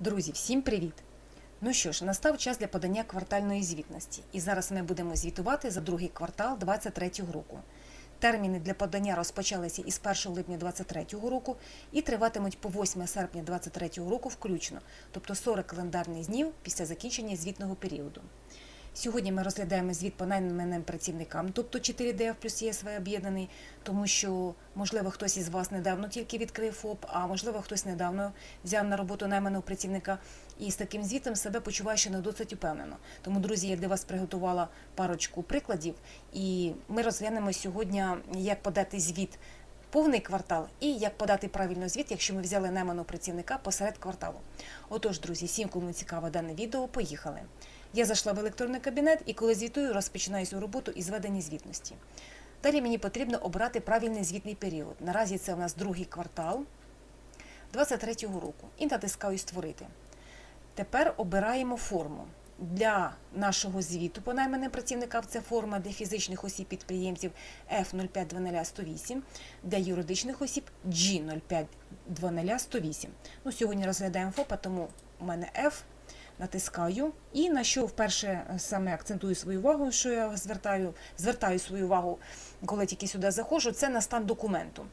Друзі, всім привіт! Ну що ж, настав час для подання квартальної звітності, і зараз ми будемо звітувати за другий квартал 2023 року. Терміни для подання розпочалися із 1 липня 2023 року і триватимуть по 8 серпня 2023 року включно, тобто 40 календарних днів після закінчення звітного періоду. Сьогодні ми розглядаємо звіт по найманим працівникам, тобто 4DF плюс ЄСВ об'єднаний, тому що, можливо, хтось із вас недавно тільки відкрив ФОП, а можливо, хтось недавно взяв на роботу найманого працівника і з таким звітом себе почуває ще не досить упевнено. Тому, друзі, я для вас приготувала парочку прикладів, і ми розглянемо сьогодні, як подати звіт. Повний квартал і як подати правильно звіт, якщо ми взяли найманого працівника посеред кварталу. Отож, друзі, всім, кому цікаво дане відео, поїхали. Я зайшла в електронний кабінет і коли звітую, розпочинаю свою роботу із ведення звітності. Далі мені потрібно обрати правильний звітний період. Наразі це у нас другий квартал 23-го року. І натискаю Створити. Тепер обираємо форму. Для нашого звіту по найманим працівникам це форма для фізичних осіб підприємців F0510108, для юридичних осіб G0510108. Ну, сьогодні розглядаємо ФОПа, тому у мене F натискаю. І на що вперше саме акцентую свою увагу, що я звертаю, звертаю свою увагу, коли тільки сюди заходжу, це на стан документу.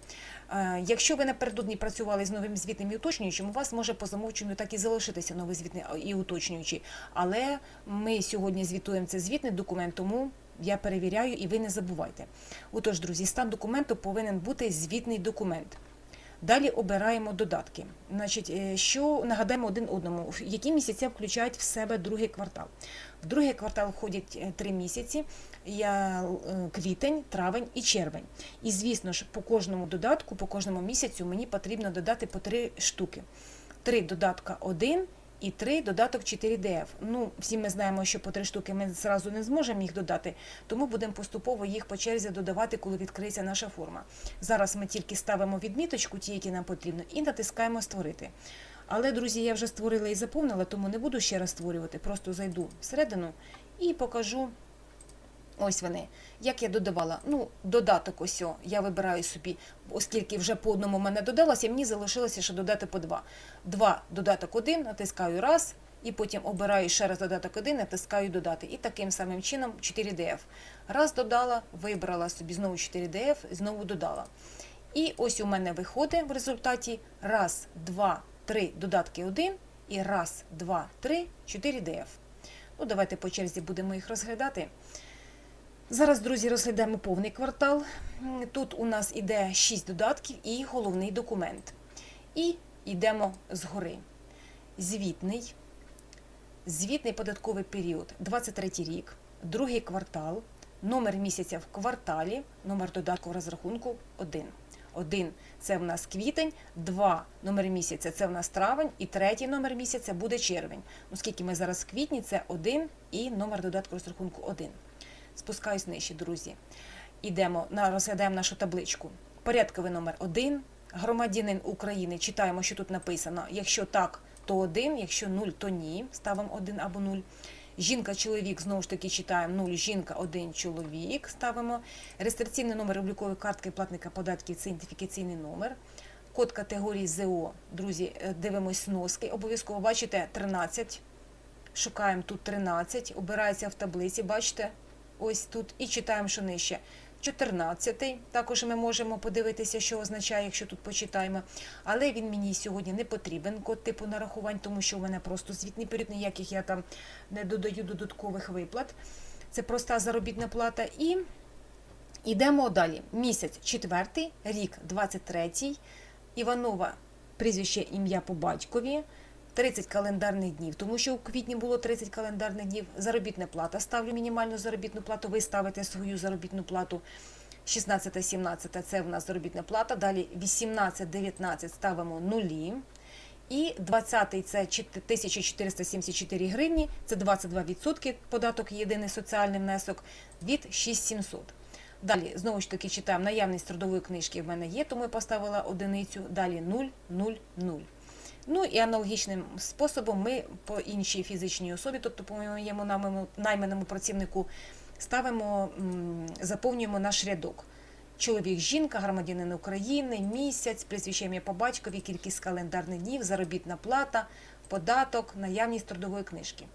Е, Якщо ви напередодні працювали з новим звітним і уточнюючим, у вас може по замовченню так і залишитися новий звітний і уточнюючий. Але ми сьогодні звітуємо це звітний документ, тому я перевіряю і ви не забувайте. Отож, друзі, стан документу повинен бути звітний документ. Далі обираємо додатки. Значить, е, що нагадаємо один одному, які місяця включають в себе другий квартал. В другий квартал входять е, три місяці: я, е, квітень, травень і червень. І звісно ж, по кожному додатку, по кожному місяцю мені потрібно додати по три штуки. Три додатка 1 і три додаток 4DF. Ну, всі ми знаємо, що по три штуки ми зразу не зможемо їх додати, тому будемо поступово їх по черзі додавати, коли відкриється наша форма. Зараз ми тільки ставимо відміточку, ті, які нам потрібно, і натискаємо Створити. Але, друзі, я вже створила і заповнила, тому не буду ще раз створювати. Просто зайду всередину і покажу. Ось вони. Як я додавала? Ну, додаток ось я вибираю собі, оскільки вже по одному в мене додалося, мені залишилося ще додати по два. Два додаток один, натискаю раз, і потім обираю ще раз додаток один, натискаю додати. І таким самим чином 4DF. Раз додала, вибрала собі знову 4DF, знову додала. І ось у мене виходить в результаті раз, два, три додатки один і раз, два, три, 4DF. Ну, давайте по черзі будемо їх розглядати. Зараз, друзі, розглядаємо повний квартал. Тут у нас іде 6 додатків і головний документ. І йдемо згори. Звітний. Звітний податковий період 23 рік, другий квартал, номер місяця в кварталі, номер додатку розрахунку 1. 1 це в нас квітень, 2 номер місяця це в нас травень, і третій номер місяця буде червень. Оскільки ми зараз в квітні, це 1 і номер додатку розрахунку 1. Спускаюсь нижче, друзі. Ідемо розглядаємо нашу табличку. Порядковий номер 1. Громадянин України. Читаємо, що тут написано. Якщо так, то 1, якщо 0, то ні. Ставимо 1 або 0. Жінка, чоловік, знову ж таки читаємо 0, жінка, 1, чоловік. Ставимо. Реєстраційний номер облікової картки платника податків це ідентифікаційний номер. Код категорії ЗО. Друзі, е, дивимось сноски. Обов'язково бачите 13. Шукаємо тут 13, обирається в таблиці, бачите, ось тут, і читаємо, що нижче. 14. Також ми можемо подивитися, що означає, якщо тут почитаємо. Але він мені сьогодні не потрібен, код типу нарахувань, тому що в мене просто звітний період, ніяких я там не додаю додаткових виплат. Це проста заробітна плата. І йдемо далі. Місяць четвертий, рік 23. Іванова, прізвище ім'я по батькові. 30 календарних днів, тому що у квітні було 30 календарних днів. Заробітна плата. Ставлю мінімальну заробітну плату. Ви ставите свою заробітну плату. 16, 17 це в нас заробітна плата. Далі 18, 19 ставимо нулі. І 20 це 1474 гривні, це 22% податок єдиний соціальний внесок від 6700. Далі, знову ж таки, читаємо наявність трудової книжки в мене є, тому я поставила одиницю. Далі 0, 0, 0. Ну і аналогічним способом ми по іншій фізичній особі, тобто по моєму найманому- працівнику, ставимо, заповнюємо наш рядок. Чоловік, жінка, громадянин України, місяць, прізвище по батькові, кількість календарних днів, заробітна плата, податок, наявність трудової книжки.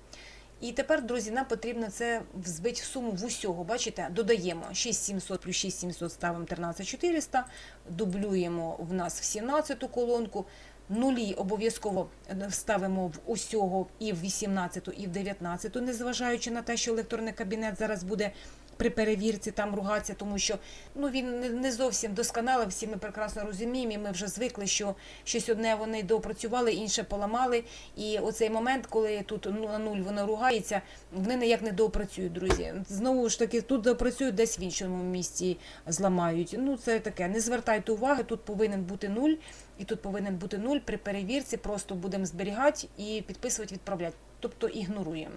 І тепер, друзі, нам потрібно це взбити в суму в усього. Бачите, додаємо 6700 плюс 6700 ставимо 13400, дублюємо в нас в 17 колонку. Нулі обов'язково вставимо в усього і в 18, і в 19, незважаючи на те, що електронний кабінет зараз буде при перевірці там ругатися, тому що ну він не- зовсім досконалий, всі ми прекрасно розуміємо, і ми вже звикли, що щось одне вони допрацювали, інше поламали. І оцей момент, коли тут ну, на нуль воно ругається, вони ніяк не допрацюють, друзі. Знову ж таки, тут допрацюють десь в іншому місці зламають. Ну це таке. Не звертайте уваги, тут повинен бути нуль, і тут повинен бути нуль при перевірці. Просто будемо зберігати і підписувати, відправляти. Тобто ігноруємо.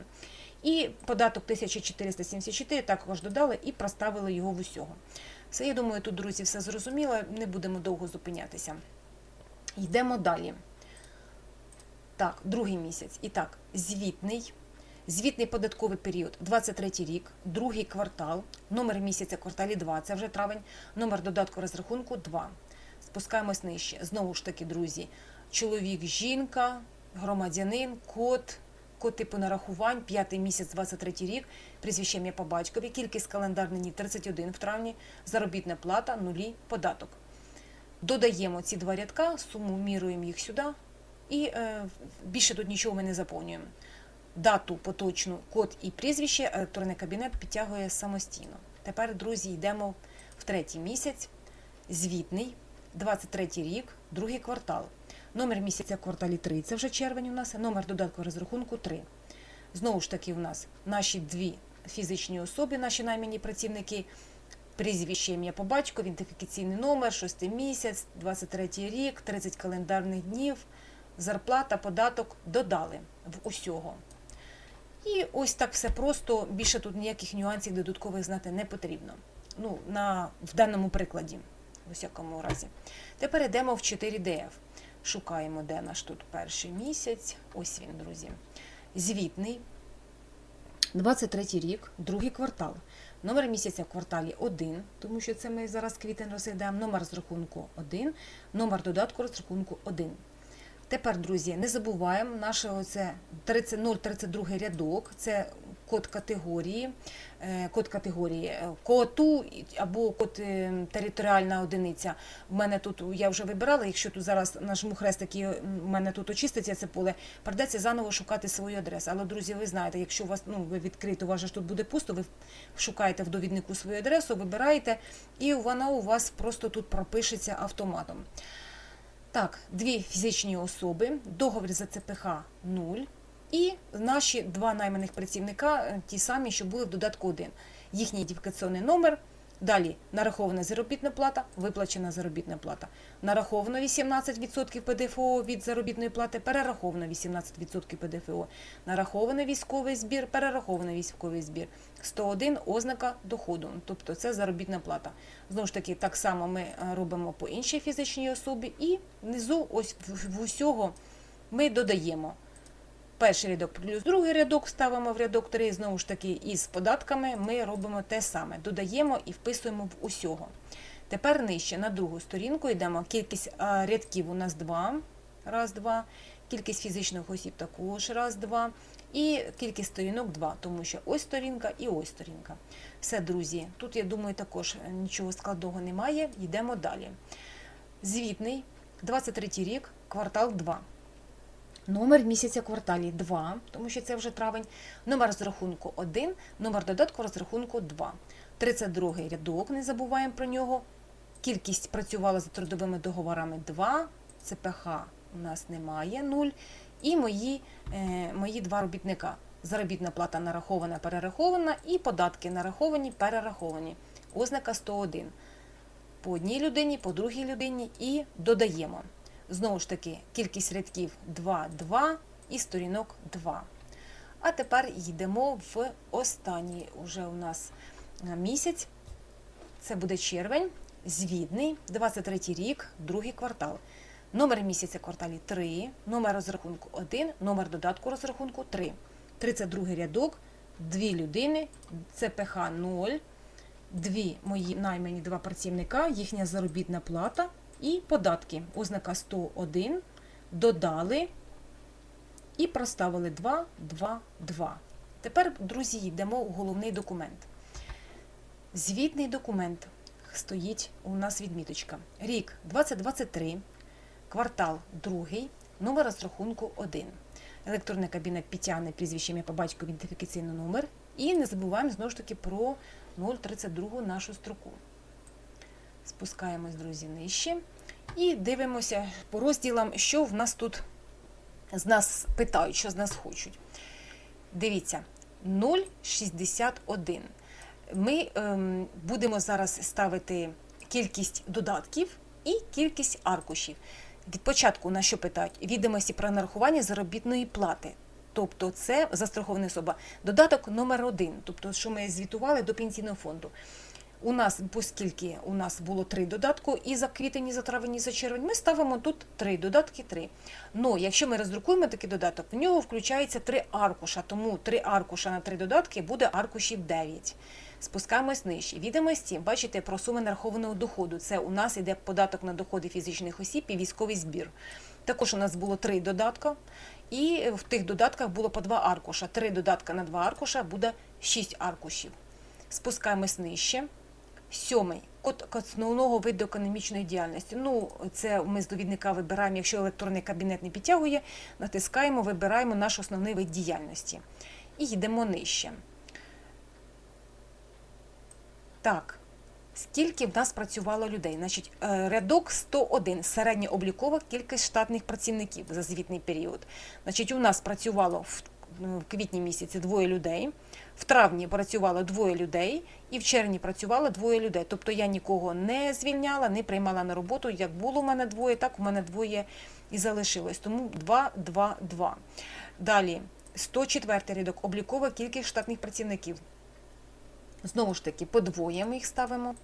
І податок 1474 також додали і проставили його в усього. Все, я думаю, тут, друзі, все зрозуміло, не будемо довго зупинятися. Йдемо далі. Так, другий місяць. І так, звітний. Звітний податковий період 23 рік, другий квартал, номер місяця кварталі 2, це вже травень, номер додатку розрахунку 2. Спускаємось нижче. Знову ж таки, друзі, чоловік, жінка, громадянин, код, код типу нарахувань, п'ятий місяць, 23 рік, прізвище ім'я по батькові, кількість календарних днів 31 в травні, заробітна плата, нулі, податок. Додаємо ці два рядка, суму міруємо їх сюди, і е, більше тут нічого ми не заповнюємо. Дату поточну, код і прізвище електронний кабінет підтягує самостійно. Тепер, друзі, йдемо в третій місяць, звітний, 23 рік, другий квартал. Номер місяця кварталі 3, це вже червень у нас, номер додатку розрахунку 3. Знову ж таки, у нас наші дві фізичні особи, наші наймені працівники, прізвище ім'я по батьку, ідентифікаційний номер, 6 місяць, 23 рік, 30 календарних днів, зарплата, податок додали в усього. І ось так все просто, більше тут ніяких нюансів додаткових знати не потрібно. Ну, на, в даному прикладі, в усякому разі. Тепер йдемо в 4DF. Шукаємо, де наш тут перший місяць. Ось він, друзі. Звітний. 23 рік, другий квартал. Номер місяця в кварталі 1, тому що це ми зараз квітень розглядаємо. Номер розрахунку 1, номер додатку розрахунку 1. Тепер, друзі, не забуваємо наше оце 30 032 рядок, це код категорії, е, код категорії е, коту або код е, територіальна одиниця. У мене тут я вже вибирала. Якщо тут зараз нажму хрест, який у мене тут очиститься це поле, придеться заново шукати свою адресу. Але, друзі, ви знаєте, якщо у вас ну ви відкрите, у вас ж тут буде пусто, ви шукаєте в довіднику свою адресу, вибираєте, і вона у вас просто тут пропишеться автоматом. Так, дві фізичні особи, договір за ЦПХ 0 і наші два найманих працівника, е, ті самі, що були в додатку 1. Їхній ідентифікаційний номер. Далі нарахована заробітна плата, виплачена заробітна плата. Нараховано 18% ПДФО від заробітної плати, перераховано 18% ПДФО. Нараховано військовий збір, перераховано військовий збір. 101 ознака доходу, тобто це заробітна плата. Знову ж таки, так само ми е, робимо по іншій фізичній особі, і внизу, ось в усього, ми додаємо. Перший рядок плюс другий рядок ставимо в рядок 3, знову ж таки, із податками ми робимо те саме. Додаємо і вписуємо в усього. Тепер нижче на другу сторінку йдемо. Кількість рядків у нас 2. Раз, два. Кількість фізичних осіб також раз, два. І кількість сторінок 2, тому що ось сторінка і ось сторінка. Все, друзі. Тут, я думаю, також нічого складного немає. Йдемо далі. Звітний, 23 рік, квартал 2. Номер місяця кварталі 2, тому що це вже травень. Номер розрахунку 1, номер додатку розрахунку 2. 32 рядок, не забуваємо про нього. Кількість працювала за трудовими договорами 2, ЦПХ у нас немає 0. І мої, е, мої два робітника. Заробітна плата нарахована, перерахована, і податки нараховані, перераховані. Ознака 101. По одній людині, по другій людині і додаємо. Знову ж таки, кількість рядків 2, 2 і сторінок 2. А тепер йдемо в останній уже у нас е, місяць. Це буде червень, звідний, 23 рік, другий квартал. Номер місяця кварталі 3, номер розрахунку 1, номер додатку розрахунку 3. 32 рядок, 2 людини, ЦПХ 0, дві мої наймані два працівника, їхня заробітна плата і податки. Ознака 101, додали і проставили 2, 2, 2. Тепер, друзі, йдемо у головний документ. Звітний документ стоїть у нас відміточка. Рік 2023, квартал 2, номер розрахунку 1. Електронний кабінет підтягне прізвище ім'я по батьку ідентифікаційний номер. І не забуваємо знову ж таки про 032 нашу строку. Спускаємось, друзі, нижче. І дивимося по розділам, що в нас тут з нас питають, що з нас хочуть. Дивіться, 0,61. Ми ем, будемо зараз ставити кількість додатків і кількість аркушів. Від початку на що питають? Відомості про нарахування заробітної плати. Тобто це застрахована особа. Додаток номер один, тобто, що ми звітували до пенсійного фонду. У нас, оскільки у нас було три додатку, і за квітень, і за травень, і за червень, ми ставимо тут три додатки, три. Ну, якщо ми роздрукуємо такий додаток, в нього включається три аркуша, тому три аркуша на три додатки буде аркушів 9. Спускаємось нижче. Відомості, бачите, про суми нарахованого доходу. Це у нас йде податок на доходи фізичних осіб і військовий збір. Також у нас було три додатка, і в тих додатках було по два аркуша. Три додатка на два аркуша буде шість аркушів. Спускаємось нижче. Сьомий код основного виду економічної діяльності. Ну, це ми з довідника вибираємо, якщо електронний кабінет не підтягує, натискаємо, вибираємо наш основний вид діяльності. І йдемо нижче. Так, скільки в нас працювало людей? Значить, е, рядок 101, середньооблікова кількість штатних працівників за звітний період. Значить, у нас працювало в в квітні місяці двоє людей, в травні працювало двоє людей, і в червні працювало двоє людей. Тобто я нікого не звільняла, не приймала на роботу. Як було у мене двоє, так у мене двоє і залишилось. Тому 2, 2, 2. Далі, 104 рядок, облікова кількість штатних працівників. Знову ж таки, по двоє ми їх ставимо,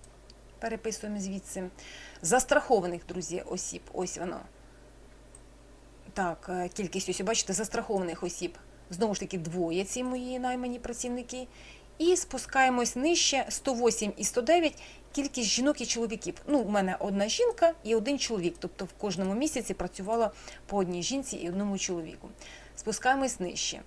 переписуємо звідси. Застрахованих, друзі, осіб. Ось воно. Так, е, кількість осіб, бачите, застрахованих осіб. Знову ж таки, двоє ці мої наймані працівники. І спускаємось нижче 108 і 109 кількість жінок і чоловіків. Ну, у мене одна жінка і один чоловік. Тобто в кожному місяці працювала по одній жінці і одному чоловіку. Спускаємось нижче.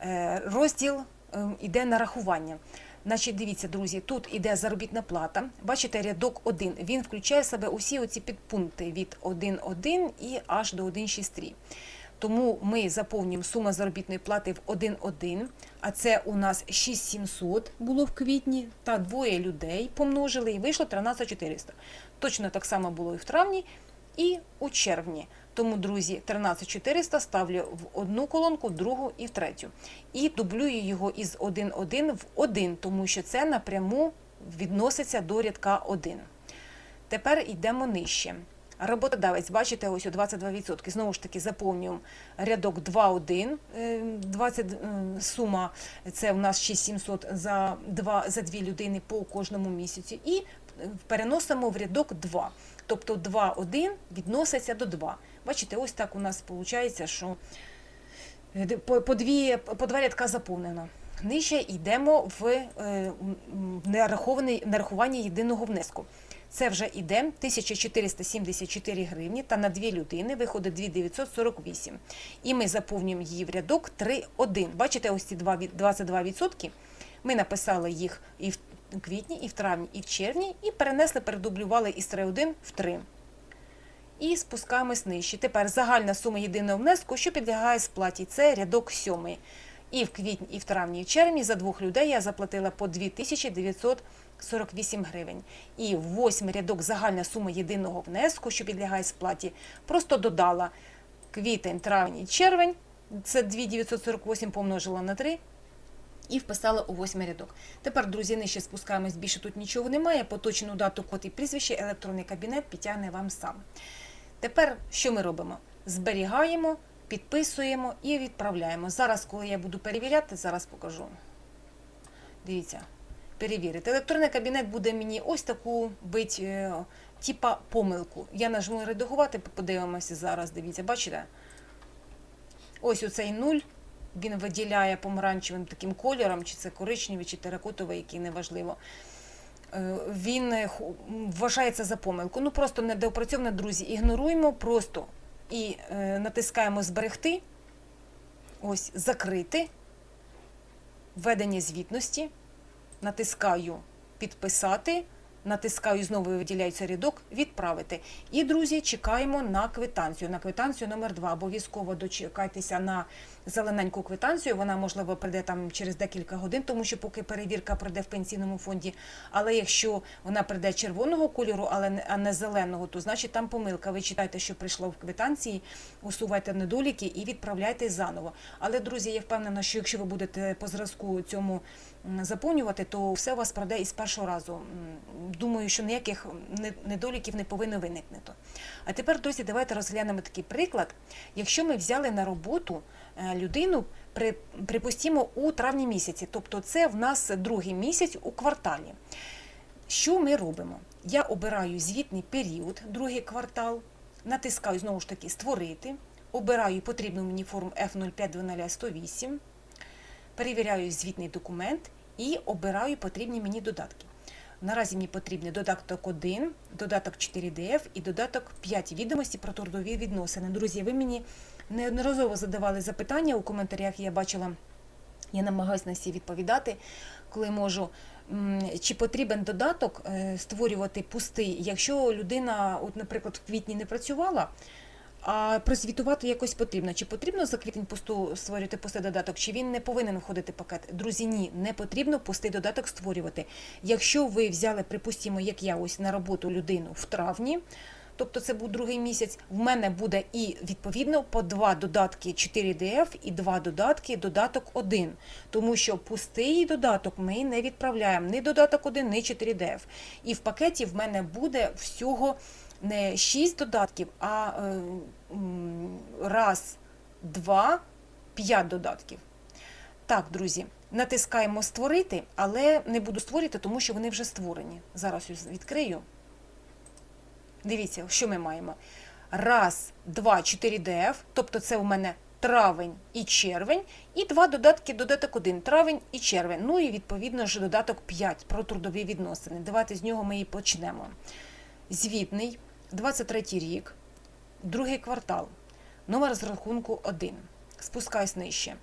Е, Розділ е, іде нарахування. Значить, дивіться, друзі, тут іде заробітна плата. Бачите, рядок 1. Він включає в себе усі оці підпункти від 1.1 і аж до 1.6.3. Тому ми заповнюємо сума заробітної плати в 1.1, а це у нас 6700 було в квітні, та двоє людей помножили і вийшло 13400. Точно так само було і в травні, і у червні. Тому, друзі, 13400 ставлю в одну колонку, в другу і в третю. І дублюю його із 1.1 в 1, тому що це напряму відноситься до рядка 1. Тепер йдемо нижче. Роботодавець, бачите, ось у 22%. Знову ж таки, заповнюємо рядок 2.1, е, 20 е, сума, це у нас 6700 за, 2, за дві людини по кожному місяці. І переносимо в рядок 2. Тобто 2.1 відноситься до 2. Бачите, ось так у нас виходить, що е, по, дві, по два рядка заповнено. Нижче йдемо в е, нарахування єдиного внеску. Це вже іде 1474 гривні, та на дві людини виходить 2948. І ми заповнюємо її в рядок 3,1. Бачите, ось ці 22%. Ми написали їх і в квітні, і в травні, і в червні, і перенесли, передублювали із 3,1 в 3. І спускаємось нижче. Тепер загальна сума єдиного внеску, що підлягає сплаті, це рядок 7. І в квітні, і в травні, і в червні за двох людей я заплатила по 2948 гривень. І в восьмий рядок загальна сума єдиного внеску, що підлягає сплаті, просто додала квітень, травень і червень. Це 2948 помножила на 3 і вписала у восьмий рядок. Тепер, друзі, нижче спускаємось, більше тут нічого немає. Поточну дату, код і прізвище, електронний кабінет підтягне вам сам. Тепер що ми робимо? Зберігаємо підписуємо і відправляємо. Зараз, коли я буду перевіряти, зараз покажу. Дивіться, перевірити. Електронний кабінет буде мені ось таку бить, е, типа помилку. Я нажму редагувати, подивимося зараз. Дивіться, бачите? Ось оцей нуль. Він виділяє помаранчевим таким кольором, чи це коричневий, чи теракотовий, який неважливо. Е, він вважається за помилку. Ну просто недоопрацьовано, друзі. Ігноруємо просто і е, натискаємо Зберегти. ось закрити, введення звітності, натискаю підписати, натискаю знову виділяється рядок, відправити. І, друзі, чекаємо на квитанцію. На квитанцію номер 2 Обов'язково дочекайтеся на зелененьку квитанцію. Вона, можливо, прийде там через декілька годин, тому що поки перевірка прийде в пенсійному фонді. Але якщо вона прийде червоного кольору, але а не зеленого, то значить там помилка. Ви читайте, що прийшло в квитанції, усувайте недоліки і відправляйте заново. Але, друзі, я впевнена, що якщо ви будете по зразку цьому заповнювати, то все у вас пройде із першого разу. Думаю, що ніяких недоліків не повинно виникнути. А тепер, друзі, давайте розглянемо такий приклад. Якщо ми взяли на роботу е, людину, при, припустімо, у травні місяці, тобто це в нас другий місяць у кварталі. Що ми робимо? Я обираю звітний період, другий квартал, натискаю знову ж таки створити, обираю потрібну мені форму F0510108, перевіряю звітний документ і обираю потрібні мені додатки. Наразі мені потрібний додаток 1, додаток 4DF і додаток 5 відомості про трудові відносини. Друзі, ви мені неодноразово задавали запитання у коментарях, я бачила, я намагаюся на всі відповідати, коли можу. Чи потрібен додаток е, створювати пустий, якщо людина, от, наприклад, в квітні не працювала, а прозвітувати якось потрібно. Чи потрібно за квітень пусту створювати пустий додаток, чи він не повинен входити в пакет? Друзі, ні, не потрібно пустий додаток створювати. Якщо ви взяли, припустимо, як я ось на роботу людину в травні, тобто це був другий місяць, в мене буде і відповідно по два додатки 4DF і два додатки додаток 1. Тому що пустий додаток ми не відправляємо ні додаток 1, ні 4DF. І в пакеті в мене буде всього не 6 додатків, а е, раз, два, п'ять додатків. Так, друзі, натискаємо створити, але не буду створити, тому що вони вже створені. Зараз відкрию. Дивіться, що ми маємо. Раз, два, 4 DF, тобто це у мене травень і червень, і два додатки, додаток 1, травень і червень. Ну і відповідно ж додаток 5 про трудові відносини. Давайте з нього ми і почнемо. Звітний, 23 рік, другий квартал, номер з рахунку 1. Спускаюсь нижче.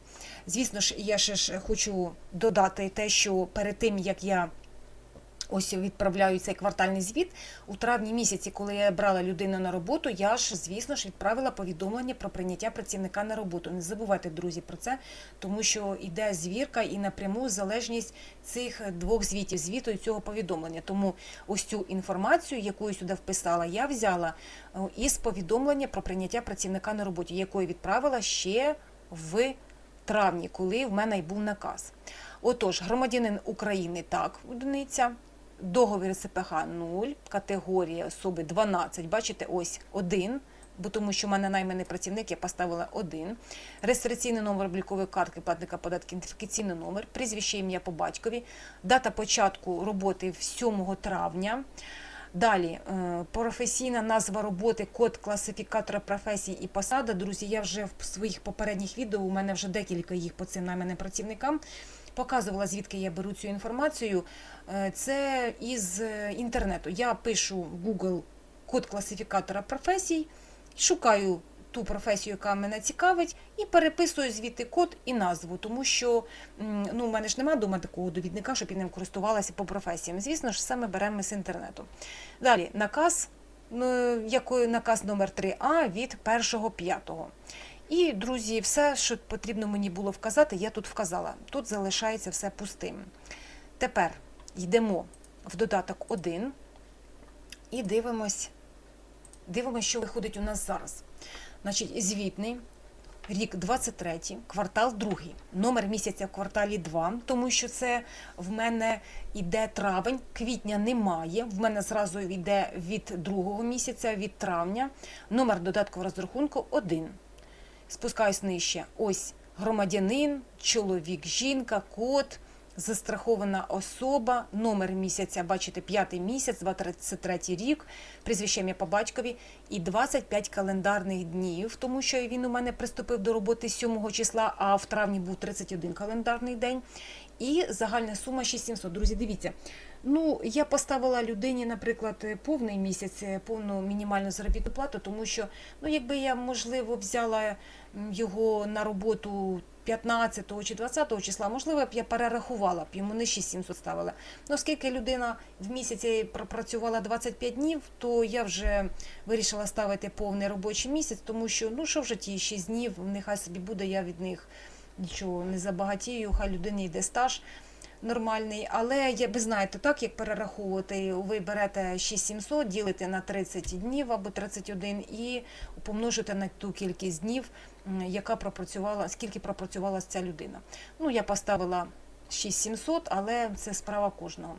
Звісно ж, я ще ж хочу додати те, що перед тим, як я ось відправляю цей квартальний звіт, у травні місяці, коли я брала людину на роботу, я ж, звісно ж, відправила повідомлення про прийняття працівника на роботу. Не забувайте, друзі, про це, тому що йде звірка і напряму залежність цих двох звітів, звіту і цього повідомлення. Тому ось цю інформацію, яку я сюди вписала, я взяла е, із повідомлення про прийняття працівника на роботі, якої відправила ще в травні, коли в мене й був наказ. Отож, громадянин України так, одиниця. Договір СПХ 0, категорія особи 12. Бачите, ось 1, бо тому що в мене найманий працівник, я поставила 1. Реєстраційний номер облікової картки платника податків, ідентифікаційний номер, прізвище ім'я по батькові, дата початку роботи 7 травня. Далі е, професійна назва роботи, код класифікатора професій і посада. Друзі, я вже в своїх попередніх відео, у мене вже декілька їх по цим найманим працівникам. Показувала, звідки я беру цю інформацію. Е, Це із е, інтернету. Я пишу в Google код класифікатора професій, шукаю ту професію, яка мене цікавить, і переписую звідти код і назву, тому що ну, у мене ж немає вдома такого довідника, щоб я ним користувалася по професіям. Звісно ж, ми беремо з інтернету. Далі наказ, який наказ номер 3А від 1.5. І, друзі, все, що потрібно мені було вказати, я тут вказала. Тут залишається все пустим. Тепер йдемо в додаток 1 і дивимось, дивимось, що виходить у нас зараз. Значить, звітний, рік 23, квартал 2, номер місяця в кварталі 2, тому що це в мене йде травень, квітня немає. В мене зразу йде від другого місяця, від травня. Номер додаткового розрахунку 1. Спускаюсь нижче. Ось громадянин, чоловік, жінка, код, застрахована особа, номер місяця, бачите, п'ятий місяць, 23 рік, прізвище ім'я по батькові і 25 календарних днів, тому що він у мене приступив до роботи 7 числа, а в травні був 31 календарний день. І загальна сума 6700. Друзі, дивіться. Ну, я поставила людині, наприклад, повний місяць, повну мінімальну заробітну плату, тому що, ну, якби я, можливо, взяла його на роботу 15 чи 20 числа, можливо, б я перерахувала б йому не 6700 ставила. Ну, оскільки людина в місяці пропрацювала 25 днів, то я вже вирішила ставити повний робочий місяць, тому що ну що вже ті 6 днів, нехай собі буде, я від них нічого не забагатію, хай людині йде стаж нормальний. Але я ви знаєте, так як перераховувати, ви берете 6700, ділите на 30 днів або 31 і помножите на ту кількість днів, яка пропрацювала, скільки пропрацювала ця людина. Ну, я поставила 6700, але це справа кожного.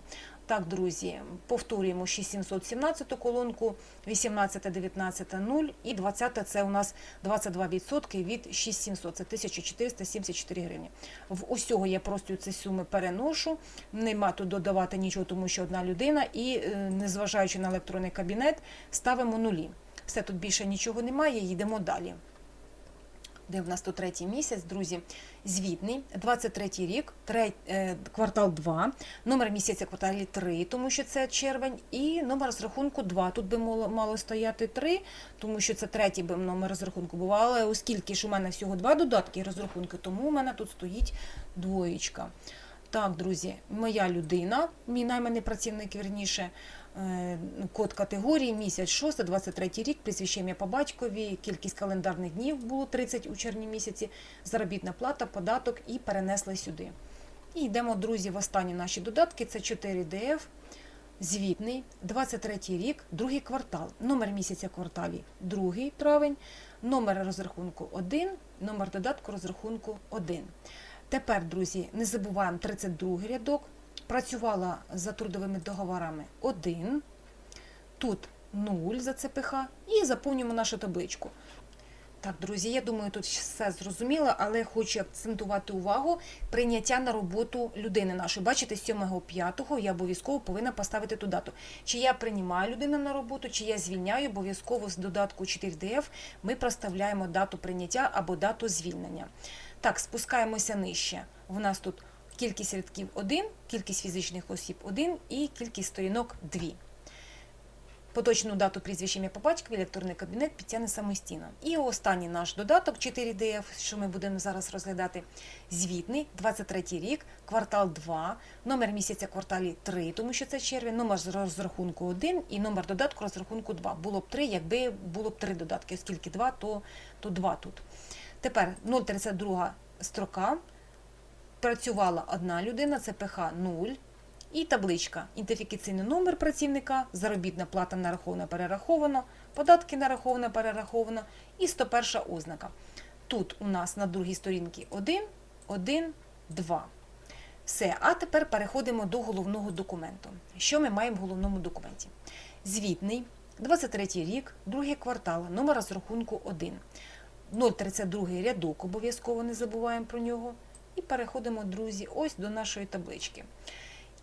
Так, друзі, повторюємо 6717 колонку, 18, 19, 0 і 20 це у нас 22% від 6700, це 1474 гривні. В усього я просто ці суми переношу, нема тут додавати нічого, тому що одна людина, і е, незважаючи на електронний кабінет, ставимо нулі. Все тут більше нічого немає, йдемо далі. Де в нас тут третій місяць, друзі, звітний, 23 рік, тре- е, квартал 2, номер місяця кварталі 3, тому що це червень, і номер розрахунку 2. Тут би мало, стояти 3, тому що це третій би номер розрахунку був. Але оскільки ж у мене всього два додатки розрахунки, тому у мене тут стоїть двоєчка. Так, друзі, моя людина, мій найманий працівник, вірніше, е, код категорії, місяць 6, 23 рік, прізвище ім'я по батькові, кількість календарних днів було 30 у червні місяці, заробітна плата, податок і перенесли сюди. І йдемо, друзі, в останні наші додатки. Це 4DF, звітний, 23 рік, другий квартал. Номер місяця кварталі 2 травень, номер розрахунку 1, номер додатку розрахунку 1. Тепер, друзі, не забуваємо 32 рядок. Працювала за трудовими договорами 1, тут 0 за ЦПХ і заповнюємо нашу табличку. Так, друзі, я думаю, тут все зрозуміло, але хочу акцентувати увагу прийняття на роботу людини нашої. Бачите, 7.5 я обов'язково повинна поставити ту дату. Чи я приймаю людину на роботу, чи я звільняю, обов'язково з додатку 4DF ми проставляємо дату прийняття або дату звільнення. Так, спускаємося нижче. У нас тут кількість рядків 1, кількість фізичних осіб 1 і кількість сторінок 2. Поточну дату прізвище ім'я по батькові, електронний кабінет підтягне самостійно. І останній наш додаток 4DF, що ми будемо зараз розглядати, звітний, 23 рік, квартал 2, номер місяця кварталі 3, тому що це червень, номер з розрахунку 1 і номер додатку розрахунку 2. Було б 3, якби було б 3 додатки, оскільки 2, то, то 2 тут. Тепер 0,32 строка. Працювала одна людина, це ПХ 0. І табличка. Ідентифікаційний номер працівника, заробітна плата нарахована, перерахована, податки нараховано, перераховано і 101 ознака. Тут у нас на другій сторінці 1, 1, 2. Все. А тепер переходимо до головного документу. Що ми маємо в головному документі? Звітний, 23 рік, другий квартал, номер розрахунку 1. 032 рядок, обов'язково не забуваємо про нього. І переходимо, друзі, ось до нашої таблички.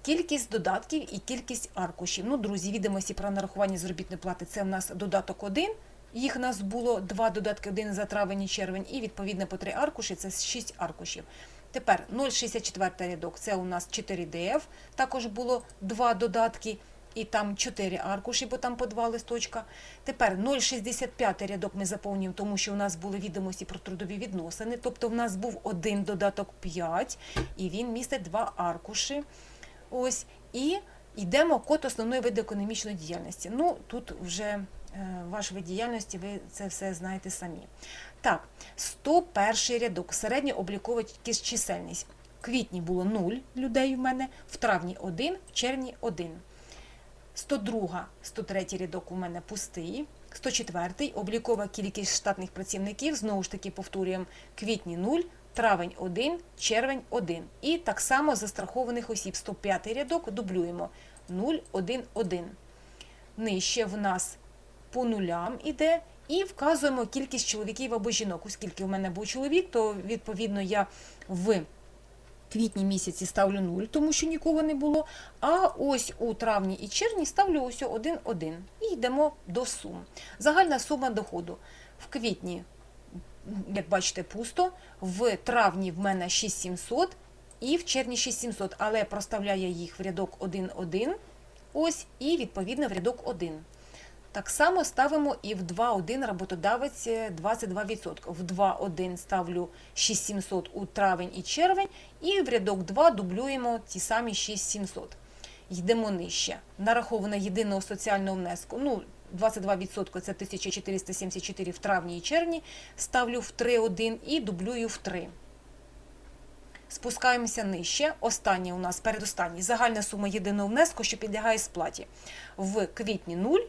Кількість додатків і кількість аркушів. Ну, друзі, відомості про нарахування заробітної плати це в нас додаток 1. Їх нас було два додатки, один за травень і червень, і відповідно по три аркуші це 6 аркушів. Тепер 0,64 рядок це у нас 4DF, також було два додатки, і там 4 аркуші, бо там по два листочка. Тепер 0,65 рядок ми заповнюємо, тому що у нас були відомості про трудові відносини. Тобто в нас був один додаток 5, і він містить два аркуші. Ось, і йдемо код основної виду економічної діяльності. Ну, тут вже е, ваш вид діяльності, ви це все знаєте самі. Так, 101 рядок, середня облікова чисельність. В квітні було 0 людей в мене, в травні 1, в червні 1. 102, 103 рядок у мене пустий. 104 облікова кількість штатних працівників, знову ж таки повторюємо, квітні 0, травень 1, червень 1. І так само застрахованих осіб 105 рядок дублюємо 0, 1, 1. Нижче в нас по нулям іде і вказуємо кількість чоловіків або жінок. Оскільки в мене був чоловік, то відповідно я в квітні місяці ставлю 0, тому що нікого не було. А ось у травні і червні ставлю ось 1-1. І йдемо до сум. Загальна сума доходу. В квітні, як бачите, пусто, в травні в мене 6700 і в червні 6700, але проставляю їх в рядок 1-1, ось, і відповідно в рядок 1. Так само ставимо і в 2.1 роботодавець е, 22%. В 2.1 ставлю 6700 у травень і червень, і в рядок 2 дублюємо ті самі 6700. Йдемо нижче. Нараховано єдиного соціального внеску. Ну, 22% це 1474 в травні і червні. Ставлю в 3.1 і дублюю в 3. Спускаємося нижче. Останнє у нас передостанній. Загальна сума єдиного внеску, що підлягає сплаті. В квітні 0.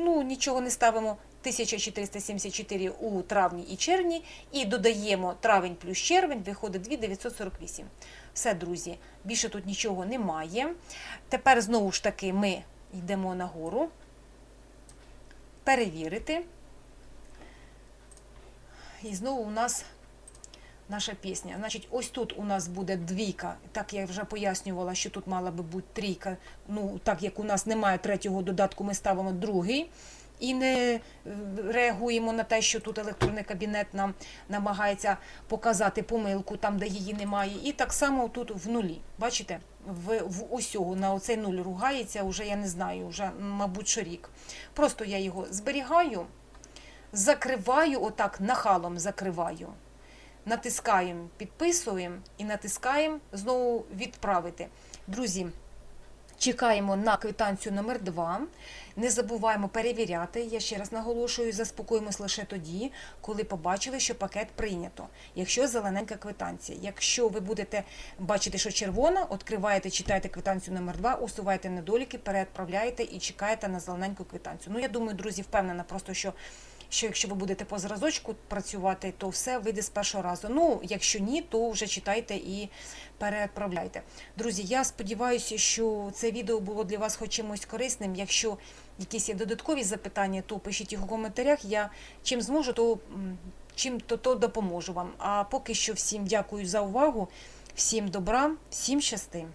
Ну, нічого не ставимо. 1474 у травні і червні. І додаємо травень плюс червень, виходить 2948. Все, друзі, більше тут нічого немає. Тепер знову ж таки ми йдемо нагору. Перевірити. І знову у нас наша пісня. Значить, ось тут у нас буде двійка. Так я вже пояснювала, що тут мала би бути трійка. Ну, так як у нас немає третього додатку, ми ставимо другий. І не е, реагуємо на те, що тут електронний кабінет нам намагається показати помилку там, де її немає. І так само тут в нулі. Бачите, в, в усього на оцей нуль ругається, вже я не знаю, вже, мабуть, що рік. Просто я його зберігаю, закриваю, отак нахалом закриваю. Натискаємо, підписуємо і натискаємо знову відправити. Друзі, чекаємо на квитанцію номер 2 Не забуваємо перевіряти. Я ще раз наголошую, заспокоїмось лише тоді, коли побачили, що пакет прийнято. Якщо зелененька квитанція. Якщо ви будете бачити, що червона, відкриваєте, читаєте квитанцію номер 2 усуваєте недоліки, переправляєте і чекаєте на зелененьку квитанцію. Ну, я думаю, друзі, впевнена просто, що що якщо ви будете по зразочку працювати, то все вийде з першого разу. Ну, якщо ні, то вже читайте і переправляйте. Друзі, я сподіваюся, що це відео було для вас хоч чимось корисним. Якщо якісь є додаткові запитання, то пишіть їх у коментарях. Я чим зможу, то чим то, то допоможу вам. А поки що всім дякую за увагу, всім добра, всім щасти.